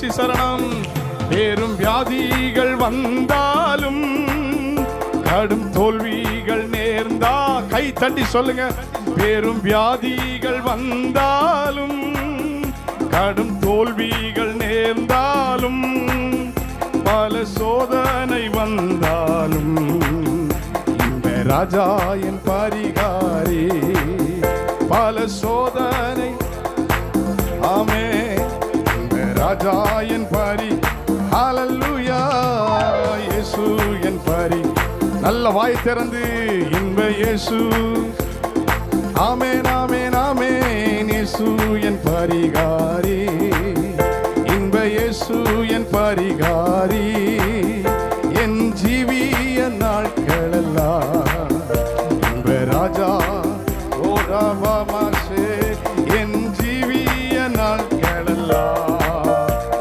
இயேசு சரணம். பேரும் வியாதிகள் வந்தாலும் கடும் தோல்விகள் நேர்ந்தா கை தட்டி சொல்லுங்க. பேரும் வியாதிகள் வந்தாலும் கடும் தோல்விகள் நேர்ந்தாலும் பல சோதனை வந்தாலும் இந்த ராஜா என் பரிகாரி. பல சோதனை ராஜா என் பாரி. ஹalleluya இயேசு என் பாரி. நல்ல வாய் திறந்து இன்ப இயேசு. ஆமென் ஆமென் ஆமென் இயேசு என் பரிகாரி. இன்ப இயேசு என் பரிகாரி. என் ஜீவிய நாட்களெல்லாம் இன்ப ராஜா ஓ ராமா